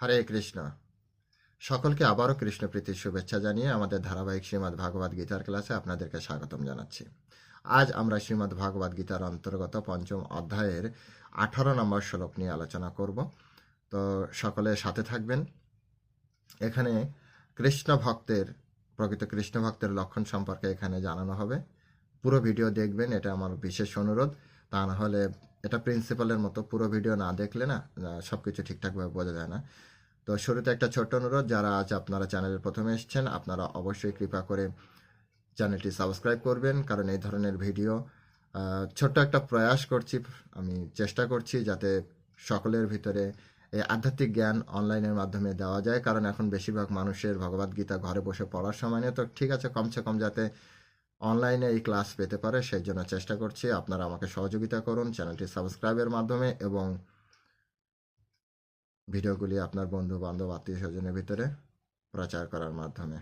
হরে কৃষ্ণ। সকলকে আবারও কৃষ্ণপ্রীতির শুভেচ্ছা জানিয়ে আমাদের ধারাবাহিক শ্রীমদ্ ভাগবত গীতার ক্লাসে আপনাদেরকে স্বাগতম জানাচ্ছি। আজ আমরা শ্রীমদ্ ভাগবত গীতার অন্তর্গত পঞ্চম অধ্যায়ের আঠারো নম্বর শ্লোক নিয়ে আলোচনা করব। তো সকলে সাথে থাকবেন। এখানে কৃষ্ণ ভক্তের, প্রকৃত কৃষ্ণ ভক্তের লক্ষণ সম্পর্কে এখানে জানানো হবে। পুরো ভিডিও দেখবেন, এটা আমার বিশেষ অনুরোধ। তা না হলে এটা প্রিন্সিপালের মতো পুরো ভিডিও না দেখলে না সব কিছু ঠিকঠাকভাবে বোঝা যায় না। তো শুরুতে একটা ছোট্ট অনুরোধ, যারা আজ আপনারা চ্যানেলের প্রথমে এসছেন, আপনারা অবশ্যই কৃপা করে চ্যানেলটি সাবস্ক্রাইব করবেন, কারণ এই ধরনের ভিডিও ছোট্ট একটা প্রয়াস করছি, আমি চেষ্টা করছি যাতে সকলের ভিতরে এই আধ্যাত্মিক জ্ঞান অনলাইনের মাধ্যমে দেওয়া যায়। কারণ এখন বেশিরভাগ মানুষের ভগবদ্গীতা ঘরে বসে পড়ার সময় নেই। তো ঠিক আছে, কমসে কম যাতে অনলাইনে এই ক্লাস পেতে পারে, সেই জন্য চেষ্টা করছি। আপনারা আমাকে সহযোগিতা করুন, চ্যানেলটি সাবস্ক্রাইবের মাধ্যমে এবং ভিডিওগুলি আপনার বন্ধু বান্ধব আত্মীয় স্বজনের ভিতরে প্রচার করার মাধ্যমে।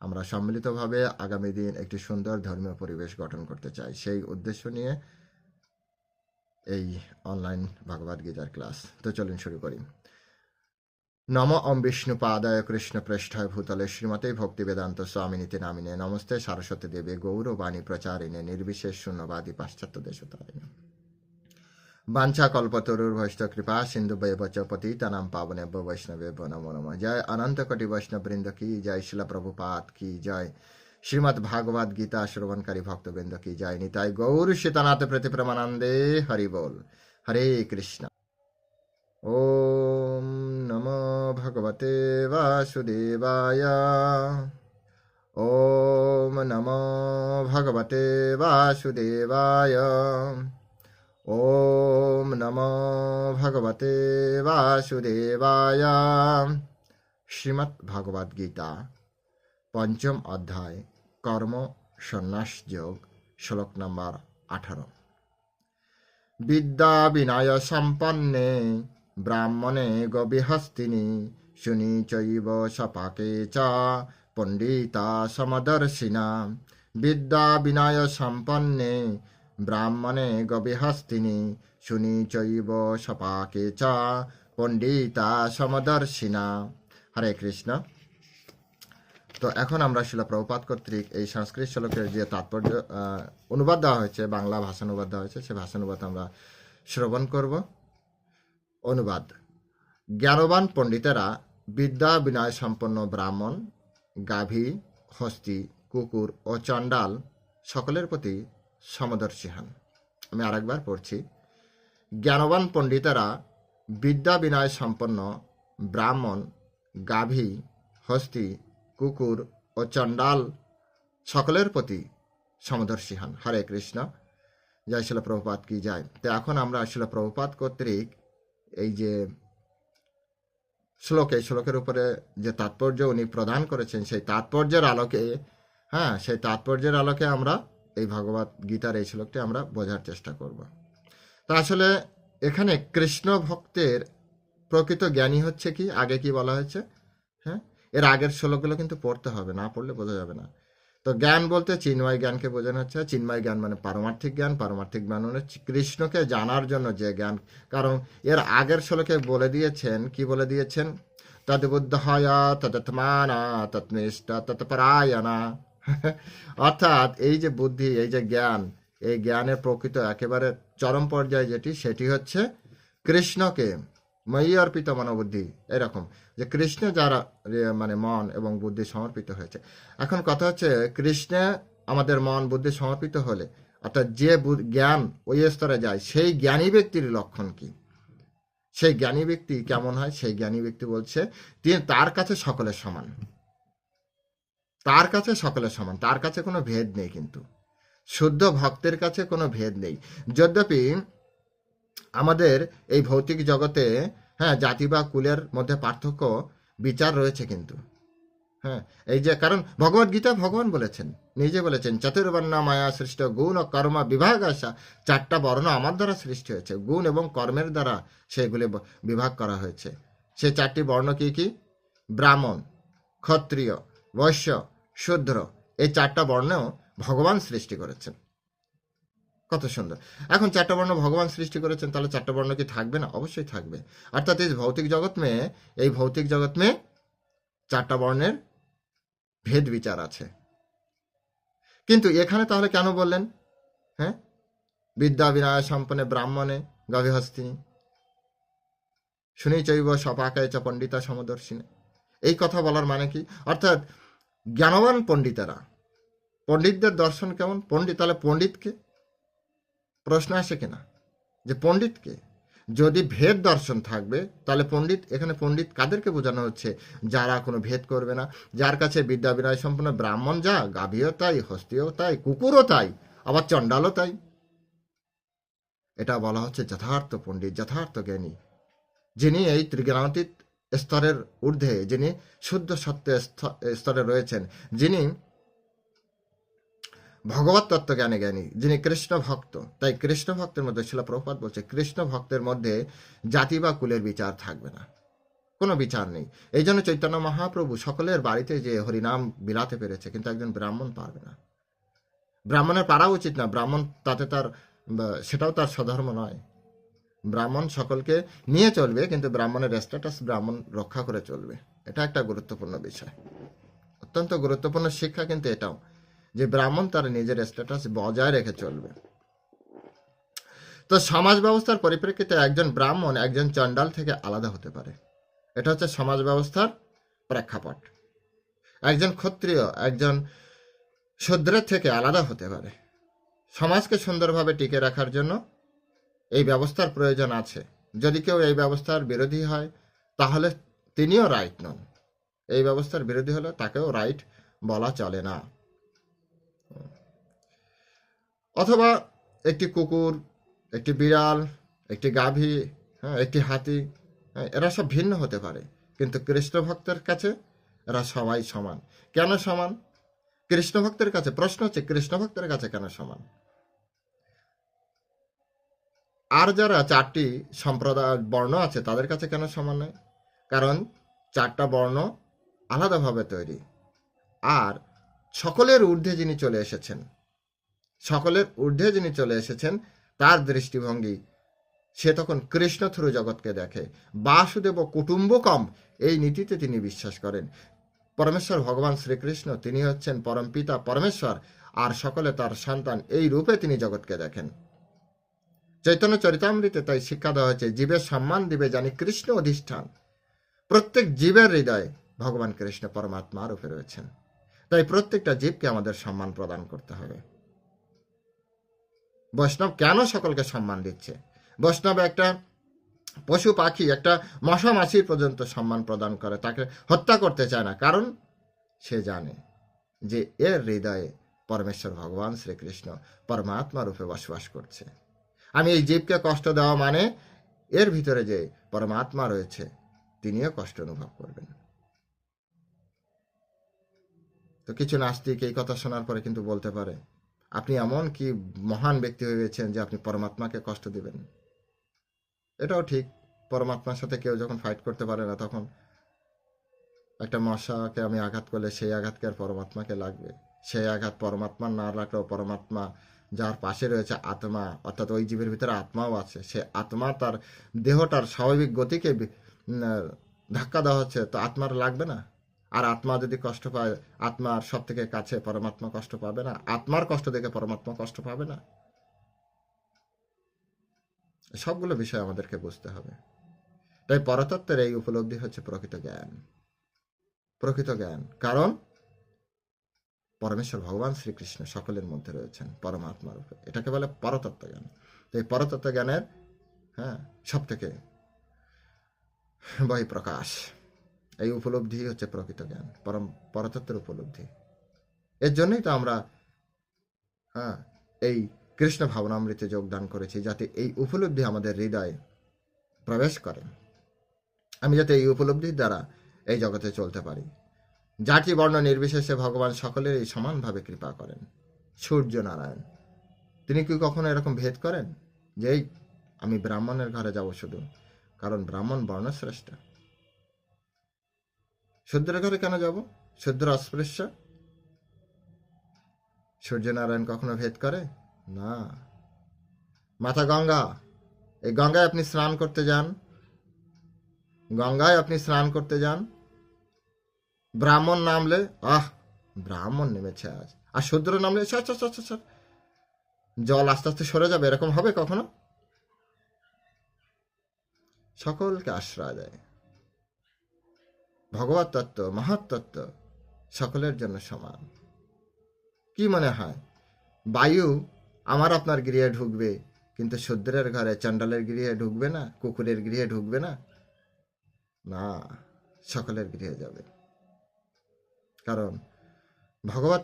আমরা সম্মিলিতভাবে আগামী দিন একটি সুন্দর ধর্মীয় পরিবেশ গঠন করতে চাই। সেই উদ্দেশ্য নিয়ে এই অনলাইন ভগবদ গীতার ক্লাস। তো চলুন শুরু করি। নম ওম বিষ্ণু পাদায় কৃষ্ণ পৃষ্ঠায় ভূতলে শ্রীমতে ভক্তি বেদান্ত স্বামিনীতি নামিনে নমস্তে সারস্বতী দেবী গৌরবাণী প্রচারিণে নির্বিশেষ শূন্যবাদী পাশ্চাত্য দেশতারিণে বাঞ্ছা কল্পতরুর ভৈষ্ট কৃপা সিন্ধু বৈবচ পতিতানাম পাবনে বৈষ্ণবে নমো নম জয় অনন্ত কোটি বৈষ্ণব বৃন্দ কি জয় শিলা প্রভুপাত কি জয় শ্রীমদ ভাগবত গীতা শ্রবণকারী ভক্তবৃন্দ কি জয় নিতাই গৌর শীতনাথ প্রতি প্রমানন্দে হরি বল হরে কৃষ্ণ ওম নম ভগবতে বাসুদেবায় ওম নম ভগবতে বাসুদেবায় ওম নম ভগবতে বাসুদেবায় শ্রীমৎ ভাগবত গীতা পঞ্চম অধ্যায় কর্ম সন্ন্যাস যোগ শ্লোক নম্বর আঠারো বিদ্যা বিনয় সম্পন্নে ব্রাহ্মণে গবিহস্তিনি, শুনি চৈব সপাকে চ, পণ্ডিতা সমদর্শিনা। বিদ্যা বিনয় সম্পন্নে ব্রাহ্মণে গবিহস্তিনি, শুনি চৈব সপাকে চ, পণ্ডিতা সমদর্শিনা। হরে কৃষ্ণ। তো এখন আমরা শিলা প্রভুপাত কর্তৃক এই সংস্কৃত শ্লোকের যে তাৎপর্য অনুবাদ দেওয়া হয়েছে, বাংলা ভাষানুবাদ দেওয়া হয়েছে সেই ভাষানুবাদ আমরা শ্রবণ করব। অনুবাদ। জ্ঞানবান পণ্ডিতেরা বিদ্যা বিনয় সম্পন্ন ব্রাহ্মণ, গাভী, হস্তি, কুকুর ও চণ্ডাল সকলের প্রতি সমদর্শী হন। আমি আরেকবার পড়ছি। জ্ঞানবান পণ্ডিতেরা বিদ্যা বিনয় সম্পন্ন ব্রাহ্মণ, গাভী, হস্তি, কুকুর ও চণ্ডাল সকলের প্রতি সমদর্শী হন। হরে কৃষ্ণ। জয় শিল প্রভুপাত কি যায় তো এখন আমরা শিল প্রভুপাত কর্তৃক এই যে শ্লোক, এই শ্লোকের উপরে যে তাৎপর্য উনি প্রদান করেছেন, সেই তাৎপর্যের আলোকে হ্যাঁ সেই তাৎপর্যের আলোকে আমরা এই ভগবত গীতার এই শ্লোকটি আমরা বোঝার চেষ্টা করব। তা আসলে এখানে কৃষ্ণ ভক্তের প্রকৃত জ্ঞানী হচ্ছে কি? আগে কি বলা হয়েছে? হ্যাঁ এর আগের শ্লোকগুলো কিন্তু পড়তে হবে, না পড়লে বোঝা যাবে না। তো জ্ঞান বলতে চিন্ময় জ্ঞানকে বোঝানো হচ্ছে। চিন্ময় জ্ঞান মানে পারমার্থিক জ্ঞান। পারমার্থিক জ্ঞান মানে কৃষ্ণকে জানার জন্য যে জ্ঞান। কারণ এর আগের শ্লোকে বলে দিয়েছেন, কি বলে দিয়েছেন? তদ্বুদ্ধয় তদত্মানা তৎনিষ্ঠ তৎপরায়ণা। অর্থাৎ এই যে বুদ্ধি, এই যে জ্ঞান, এই জ্ঞানের প্রকৃত একেবারে চরম পর্যায়ে যেটি, সেটি হচ্ছে কৃষ্ণকে। ময়ী অর্পিত মনোবুদ্ধি, এরকম। যে কৃষ্ণ যারা মানে মন এবং বুদ্ধি সমর্পিত হয়েছে। এখন কথা হচ্ছে, কৃষ্ণে আমাদের মন, বুদ্ধি সমর্পিত হলে, অর্থাৎ যে জ্ঞান ওই স্তরে যায়, সেই জ্ঞানী ব্যক্তির লক্ষণ কি? সেই জ্ঞানী ব্যক্তি কেমন হয়? সেই জ্ঞানী ব্যক্তি বলছে, তিনি তার কাছে সকলের সমান। তার কাছে সকলের সমান। তার কাছে কোনো ভেদ নেই কিন্তু। শুদ্ধ ভক্তের কাছে কোনো ভেদ নেই। যদ্যপি আমাদের এই ভৌতিক জগতে হ্যাঁ জাতি বা কুলের মধ্যে পার্থক্য, বিচার রয়েছে কিন্তু। হ্যাঁ এই যে, কারণ ভগবত গীতা ভগবান বলেছেন, নিজে বলেছেন, চতুর্বর্ণ মায়া সৃষ্ট, গুণ ও কর্ম বিভাগ আসা চারটা বর্ণ আমার দ্বারা সৃষ্টি হয়েছে, গুণ এবং কর্মের দ্বারা সেগুলি বিভাগ করা হয়েছে। সে চারটি বর্ণ কি কি? ব্রাহ্মণ, ক্ষত্রিয়, বৈশ্য, শূদ্র, এই চারটা বর্ণেও ভগবান সৃষ্টি করেছেন। কত সুন্দর। এখন চারটা বর্ণ ভগবান সৃষ্টি করেছেন, তাহলে চারটা বর্ণ কি থাকবে না? অবশ্যই থাকবে। অর্থাৎ এই ভৌতিক জগৎ মেয়ে এই ভৌতিক জগৎ মেয়ে চারটা বর্ণের ভেদ বিচার আছে। কিন্তু এখানে তাহলে কেন বললেন? হ্যাঁ? বিদ্যা বিনয় সম্পন্নে ব্রাহ্মণে গভীহস্তিনী শুনেই চৈব সপাকায় চ পণ্ডিতা সমদর্শিনী। এই কথা বলার মানে কি? অর্থাৎ জ্ঞানবান পণ্ডিতেরা, পণ্ডিতদের দর্শন কেমন? পণ্ডিত, তাহলে পণ্ডিতকে প্রশ্ন আসে কিনা? যে পণ্ডিতকে যদি ভেদ দর্শন থাকবে, তাহলে পণ্ডিত, এখানে পণ্ডিত কাদেরকে বোঝানো হচ্ছে? যারা কোনো ভেদ করবে না। যার কাছে বিদ্যা বিনয় সম্পন্ন ব্রাহ্মণ যা গাভীও তাই হস্তিও তাই, কুকুরও তাই, আবার চণ্ডালও তাই। এটা বলা হচ্ছে যথার্থ পণ্ডিত, যথার্থ জ্ঞানী। যিনি এই ত্রিজ্ঞানাতীত স্তরের ঊর্ধ্বে, যিনি শুদ্ধ সত্য স্তরে রয়েছেন, যিনি ভগবত তত্ত্ব জ্ঞানে জ্ঞানী, যিনি কৃষ্ণ ভক্ত। তাই কৃষ্ণ ভক্তের মধ্যে ছিল প্রপাত বলছে, কৃষ্ণ ভক্তের মধ্যে জাতি বা কুলের বিচার থাকবে না। কোনো বিচার নেই। এই জন্য চৈতন্য মহাপ্রভু সকলের বাড়িতে যে হরিনাম বিলাতে পেরেছে, কিন্তু একজন ব্রাহ্মণ পারবে না। ব্রাহ্মণের পারা উচিত না। ব্রাহ্মণ তাতে তার সেটাও তার স্বধর্ম নয়। ব্রাহ্মণ সকলকে নিয়ে চলবে, কিন্তু ব্রাহ্মণের স্ট্যাটাস ব্রাহ্মণ রক্ষা করে চলবে। এটা একটা গুরুত্বপূর্ণ বিষয়। অত্যন্ত গুরুত্বপূর্ণ শিক্ষা কিন্তু এটাও। যে ব্রাহ্মণ তার নিজের স্ট্যাটাস বজায় রেখে চলবে। তো সমাজ ব্যবস্থার পরিপ্রেক্ষিতে একজন ব্রাহ্মণ একজন চণ্ডাল থেকে আলাদা হতে পারে। এটা হচ্ছে সমাজ ব্যবস্থার প্রেক্ষাপট। একজন ক্ষত্রিয় একজন শূদ্রের থেকে আলাদা হতে পারে। সমাজকে সুন্দরভাবে টিকে রাখার জন্য এই ব্যবস্থার প্রয়োজন আছে। যদি কেউ এই ব্যবস্থার বিরোধী হয়, তাহলে তিনিও রাইট নন। এই ব্যবস্থার বিরোধী হলে তাকেও রাইট বলা চলে না। অথবা একটি কুকুর একটি বিড়াল একটি গাভী হ্যাঁ একটি হাতি হ্যাঁ, এরা সব ভিন্ন হতে পারে। কিন্তু কৃষ্ণ ভক্তের কাছে এরা সবাই সমান। কেন সমান? কৃষ্ণ ভক্তের কাছে প্রশ্ন হচ্ছে কৃষ্ণ ভক্তের কাছে কেন সমান? আর যারা চারটি সম্প্রদায় বর্ণ আছে তাদের কাছে কেন সমান নয়? কারণ চারটা বর্ণ আলাদাভাবে তৈরি। আর সকলের ঊর্ধ্বে যিনি চলে এসেছেন, সকলের ঊর্ধ্বে যিনি চলে এসেছেন, তার দৃষ্টিভঙ্গি, সে তখন কৃষ্ণ থ্রু জগৎকে দেখে। বাসুদেব কুটুম্বকম এই নীতিতে তিনি বিশ্বাস করেন। পরমেশ্বর ভগবান শ্রীকৃষ্ণ, তিনি হচ্ছেন পরম পিতা পরমেশ্বর, আর সকলে তার সন্তান এই রূপে তিনি জগৎকে দেখেন। চৈতন্য চরিতামৃতে তাই শিক্ষা দেওয়া হয়েছে, জীবের সম্মান দিবে জানি কৃষ্ণ অধিষ্ঠান। প্রত্যেক জীবের হৃদয়ে ভগবান কৃষ্ণ পরমাত্মা রূপে রয়েছেন। তাই প্রত্যেকটা জীবকে আমাদের সম্মান প্রদান করতে হবে। বৈষ্ণব কেন সকলকে সম্মান দিচ্ছে? বৈষ্ণব একটা পশু পাখি, একটা মশা মাছির পর্যন্ত সম্মান প্রদান করে, তাকে হত্যা করতে চায় না। কারণ সে জানে যে এর হৃদয়ে পরমেশ্বর ভগবান শ্রীকৃষ্ণ পরমাত্মা রূপে বসবাস করছে। আমি এই জীবকে কষ্ট দেওয়া মানে এর ভিতরে যে পরমাত্মা রয়েছে, তিনিও কষ্ট অনুভব করবেন। তো কিছু নাস্তিক এই কথা শোনার পরে কিন্তু বলতে পারে, আপনি এমন কি মহান ব্যক্তি হয়ে গেছেন যে আপনি পরমাত্মাকে কষ্ট দিবেন? এটাও ঠিক, পরমাত্মার সাথে কেউ যখন ফাইট করতে পারে না, তখন একটা মশাকে আমি আঘাত করলে সেই আঘাতকে আর পরমাত্মাকে লাগবে। সেই আঘাত পরমাত্মার না লাগলেও পরমাত্মা যার পাশে রয়েছে আত্মা, অর্থাৎ ওই জীবের ভিতরে আত্মাও আছে। সে আত্মা তার দেহটার স্বাভাবিক গতিকে ধাক্কা দেওয়া হচ্ছে, তো আত্মার লাগবে না? আর আত্মা যদি কষ্ট পায়, আত্মার সব থেকে কাছে পরমাত্মা কষ্ট পাবে না? আত্মার কষ্ট দেখে পরমাত্মা কষ্ট পাবে না? সবগুলো বিষয় আমাদেরকে বুঝতে হবে। তাই পরতত্ত্বের এই উপলব্ধি হচ্ছে প্রকৃত জ্ঞান। প্রকৃত জ্ঞান। কারণ পরমেশ্বর ভগবান শ্রীকৃষ্ণ সকলের মধ্যে রয়েছেন পরমাত্মা রূপে এটাকে বলে পরতত্ত্ব জ্ঞান। তো এই পরতত্ত্ব জ্ঞানের হ্যাঁ সব থেকে বহিঃপ্রকাশ। এই উপলব্ধি হচ্ছে প্রকৃত জ্ঞান, পরম পরতত্ত্বের উপলব্ধি। এর জন্যই তো আমরা হ্যাঁ এই কৃষ্ণ ভাবনামৃতে যোগদান করেছি, যাতে এই উপলব্ধি আমাদের হৃদয়ে প্রবেশ করে। আমি যাতে এই উপলব্ধির দ্বারা এই জগতে চলতে পারি। জাতি, বর্ণ, নির্বিশেষে ভগবান সকলেরই সমানভাবে কৃপা করেন। সূর্য নারায়ণ তিনি কি কখনো এরকম ভেদ করেন? যে, এই, আমি ব্রাহ্মণের ঘরে যাব শুধু, কারণ ব্রাহ্মণ বর্ণশ্রেষ্ঠ। শূদ্রের ঘরে কেন যাব? শূদ্র অস্পৃশ্য? সূর্যনারায়ণ কখনো ভেদ করে? না। মাথা গঙ্গা। এই গঙ্গায় আপনি স্নান করতে যান। গঙ্গায় আপনি স্নান করতে যান। ব্রাহ্মণ নামলে, আহ, ব্রাহ্মণ নেমেছে আজ। আর শূদ্র নামলে আচ্ছা আচ্ছা জল আস্তে আস্তে সরে যাবে, এরকম হবে কখনো? সকলকে আশ্রয় দেয়। ভগবত তত্ত্ব সকলের জন্য সমান। কি মনে হয়? বায়ু আমার আপনার গৃহে ঢুকবে, কিন্তু শূদ্রের ঘরে, চণ্ডালের গৃহে ঢুকবে না, কুকুরের গৃহে ঢুকবে না? না, সকলের গৃহে যাবে। কারণ ভগবত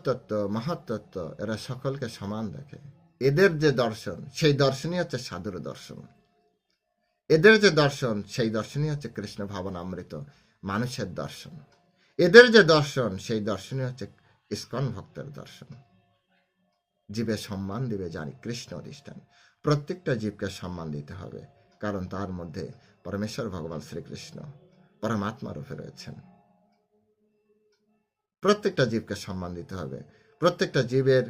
তত্ত্ব, এরা সকলকে সমান দেখে। এদের যে দর্শন, সেই দর্শনই হচ্ছে সাধুর দর্শন। এদের যে দর্শন, সেই দর্শনই হচ্ছে কৃষ্ণ ভাবনামৃত। মানুষের দর্শন। এদের যে দর্শন, সেই দর্শনই হচ্ছে ইস্কন ভক্তের দর্শন। জীবে সম্মান দিবে জানি কৃষ্ণ অধিষ্ঠান। প্রত্যেকটা জীবকে সম্মান দিতে হবে, কারণ তার মধ্যে পরমেশ্বর ভগবান শ্রীকৃষ্ণ পরমাত্মা রূপে রয়েছেন। প্রত্যেকটা জীবকে সম্মান দিতে হবে, প্রত্যেকটা জীবের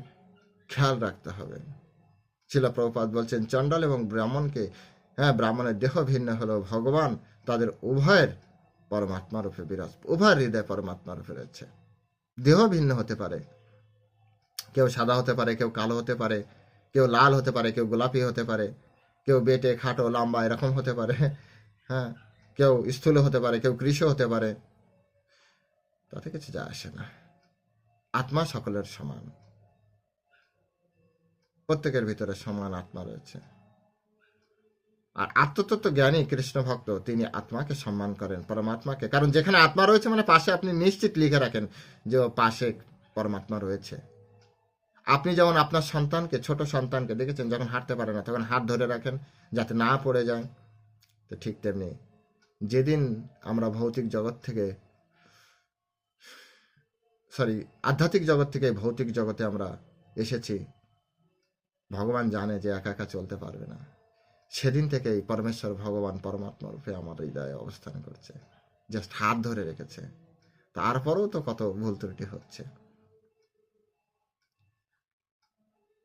খেয়াল রাখতে হবে। শিলা প্রভুপাত বলছেন, চণ্ডাল এবং ব্রাহ্মণকে হ্যাঁ ব্রাহ্মণের দেহ ভিন্ন হলেও ভগবান তাদের উভয়ের পরমাত্মা রূপে বিরাজ উভয়ের হৃদয় পরমাত্মা রূপে রয়েছে। দেহ ভিন্ন হতে পারে। কেউ সাদা হতে পারে, কেউ কালো হতে পারে, কেউ লাল হতে পারে, কেউ গোলাপি হতে পারে, কেউ বেটে, খাটো, লম্বা এরকম হতে পারে হ্যাঁ কেউ স্থূল হতে পারে, কেউ কৃষ হতে পারে। তাতে কিছু যায় আসে না। আত্মা সকলের সমান। প্রত্যেকের ভিতরে সমান আত্মা রয়েছে। আর আত্মতত্ত্ব জ্ঞানী কৃষ্ণ ভক্ত, তিনি আত্মাকে সম্মান করেন, পরমাত্মাকে। কারণ যেখানে আত্মা রয়েছে মানে পাশে আপনি নিশ্চিত লিখে রাখেন যে পাশে পরমাত্মা রয়েছে। আপনি যেমন আপনার সন্তানকে, ছোট সন্তানকে দেখেছেন, যখন হাঁটতে পারে না, তখন হাত ধরে রাখেন, যাতে না পড়ে যায়। তো ঠিক তেমনি যেদিন আমরা ভৌতিক জগৎ থেকে সরি আধ্যাত্মিক জগৎ থেকে ভৌতিক জগতে আমরা এসেছি, ভগবান জানে যে একা একা চলতে পারবে না। সেদিন থেকেই পরমেশ্বর ভগবান পরমাত্মা রূপে আমার হৃদয়ে অবস্থান করছে। জাস্ট হাত ধরে রেখেছে। তারপরেও তো কত ভুল ত্রুটি হচ্ছে।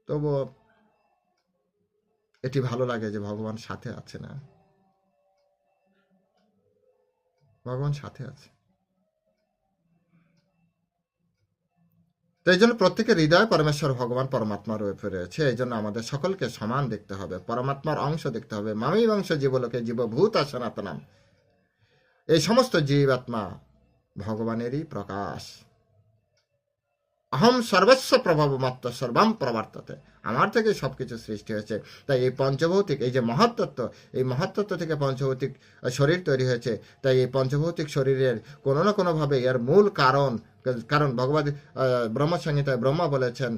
তবু এটি ভালো লাগে যে ভগবান সাথে আছে না। ভগবান সাথে আছে। তো এই জন্য প্রত্যেকের হৃদয় পরমেশ্বর, ভগবান পরমাত্মা রূপে রয়েছে এই জন্য আমাদের সকলকে সমান দেখতে হবে, পরমাত্মার অংশ দেখতে হবে। মামি বংশ জীবলোকে জীবভূত সনাতনাম এই সমস্ত জীবাত্মা ভগবানেরই প্রকাশ। অহম সর্বস্ব প্রভাব মাত্র সর্বাম প্রবর্ততে। আমার থেকে সবকিছু সৃষ্টি হয়েছে। তাই এই পঞ্চভৌতিক, এই যে মহাতত্ত্ব এই মহাতত্ত্ব থেকে পঞ্চভৌতিক শরীর তৈরি হয়েছে। তাই এই পঞ্চভৌতিক শরীরের কোনো না কোনোভাবে এর মূল কারণ কারণ ভগবত ব্রহ্মসংহিতায় ব্রহ্মা বলেছেন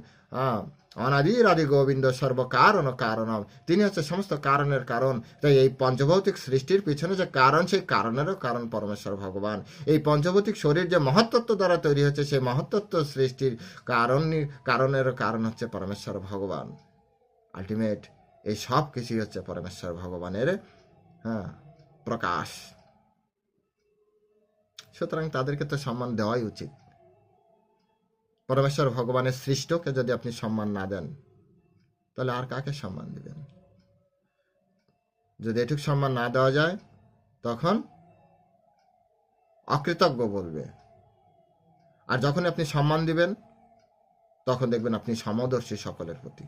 অনাদির আদি গোবিন্দ সর্বকারণ কারণম। তিনি হচ্ছে সমস্ত কারণের কারণ। তাই এই পঞ্চভৌতিক সৃষ্টির পিছনে যে কারণ, সেই কারণেরও কারণ পরমেশ্বর ভগবান। এই পঞ্চভৌতিক শরীর যে মহত্তত্ব দ্বারা তৈরি হচ্ছে, সেই মহত্তত্ব সৃষ্টির কারণ কারণেরও কারণ হচ্ছে পরমেশ্বর ভগবান। আলটিমেট, এই সব কিছুই হচ্ছে পরমেশ্বর ভগবানের হ্যাঁ প্রকাশ। সুতরাং তাদেরকে তো সম্মান দেওয়াই উচিত। পরমেশ্বর ভগবানের সৃষ্টকে যদি আপনি সম্মান না দেন, তাহলে আর কাকে সম্মান দিবেন? যদি এটুক সম্মান না দেওয়া যায়, তখন অকৃতজ্ঞ বলবে। আর যখন আপনি সম্মান দিবেন, তখন দেখবেন আপনি সমদর্শী সকলের প্রতি।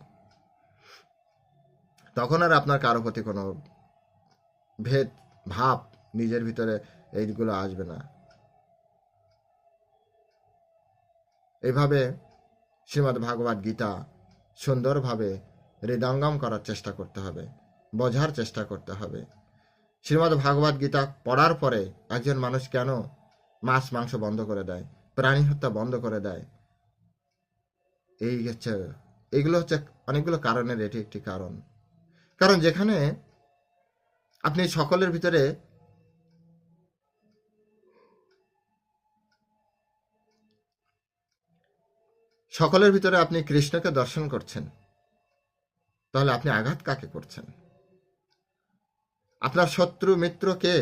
তখন আর আপনার কারও প্রতি কোনো ভেদ, ভাব নিজের ভিতরে এইগুলো আসবে না। এইভাবে শ্রীমদ্ ভাগবত গীতা সুন্দরভাবে হৃদঙ্গম করার চেষ্টা করতে হবে, বোঝার চেষ্টা করতে হবে। শ্রীমদ্ ভাগবত গীতা পড়ার পরে একজন মানুষ কেন মাছ, মাংস বন্ধ করে দেয় প্রাণী হত্যা বন্ধ করে দেয়? এই হচ্ছে এইগুলো হচ্ছে অনেকগুলো কারণের এটি একটি কারণ। কারণ যেখানে আপনি সকলের ভিতরে সকলের ভিতরে আপনি কৃষ্ণকে দর্শন করছেন, তাহলে আপনি আঘাত কাকে করছেন? আপনার শত্রু মিত্র কে?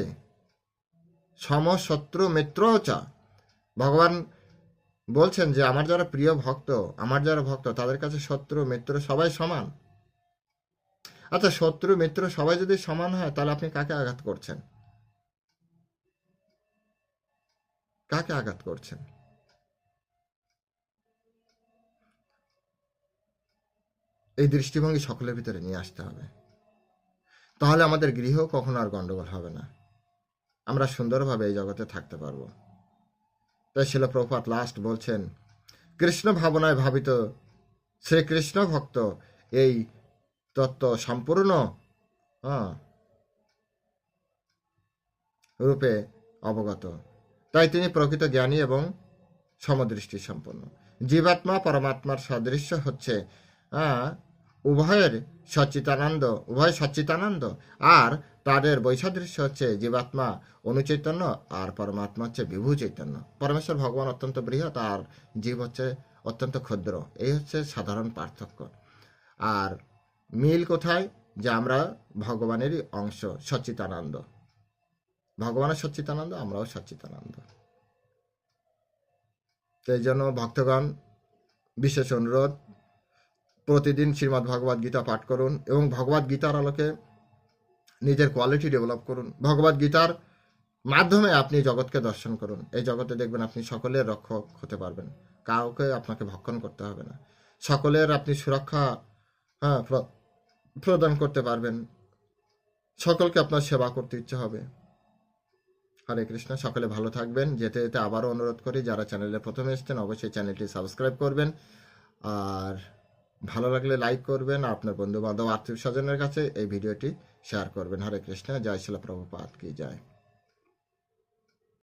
সম শত্রু মিত্র চা। ভগবান বলছেন যে, আমার যারা প্রিয় ভক্ত, আমার যারা ভক্ত, তাদের কাছে শত্রু মিত্র সবাই সমান। আচ্ছা শত্রু মিত্র সবাই যদি সমান হয়, তাহলে আপনি কাকে আঘাত করছেন? কাকে আঘাত করছেন? এই দৃষ্টিভঙ্গি সকলের ভিতরে নিয়ে আসতে হবে। তাহলে আমাদের গৃহ কখনো আর গন্ডগোল হবে না। আমরা সুন্দরভাবে এই জগতে থাকতে পারব। তাই শিল প্রপাত লাস্ট বলছেন কৃষ্ণ ভাবনায় ভাবিত শ্রীকৃষ্ণ ভক্ত এই তত্ত্ব সম্পূর্ণ হ্যাঁ, রূপে অবগত। তাই তিনি প্রকৃত জ্ঞানী এবং সমদৃষ্টি সম্পন্ন জীবাত্মা পরমাত্মার সদৃশ্য হচ্ছে আহ, উভয়ের সচ্চিতানন্দ উভয় সচ্চিতানন্দ আর তাদের বৈসাদৃশ্য হচ্ছে জীবাত্মা অনুচৈতন্য আর পরমাত্মা হচ্ছে বিভু চৈতন্য পরমেশ্বর ভগবান অত্যন্ত বৃহৎ আর জীব হচ্ছে অত্যন্ত ক্ষুদ্র। এই হচ্ছে সাধারণ পার্থক্য। আর মিল কোথায়? যে আমরা ভগবানেরই অংশ সচ্চিতানন্দ ভগবানের সচ্চিতানন্দ আমরাও সচ্চিতানন্দ এই জন্য ভক্তগণ, বিশেষ অনুরোধ প্রতিদিন শ্রীমদ্ ভগবদ গীতা পাঠ করুন এবং ভগবদ গীতার আলোকে নিজের কোয়ালিটি ডেভেলপ করুন। ভগবদ গীতার মাধ্যমে আপনি জগৎকে দর্শন করুন। এই জগতে দেখবেন আপনি সকলের রক্ষক হতে পারবেন। কাউকে আপনাকে ভক্ষণ করতে হবে না। সকলের আপনি সুরক্ষা হ্যাঁ প্র- প্রদান করতে পারবেন। সকলকে আপনার সেবা করতে ইচ্ছে হবে। হরে কৃষ্ণ, সকলে ভালো থাকবেন। যেতে যেতে আবারও অনুরোধ করি, যারা চ্যানেলে প্রথমে এসেছেন, অবশ্যই চ্যানেলটি সাবস্ক্রাইব করবেন। আর ভালো লাগলে লাইক করবেন, আপনার বন্ধু বান্ধব আত্মীয় স্বজনের কাছে এই ভিডিওটি শেয়ার করবেন। হরে কৃষ্ণ, জয় শিলা প্রভুপাত কি জয়।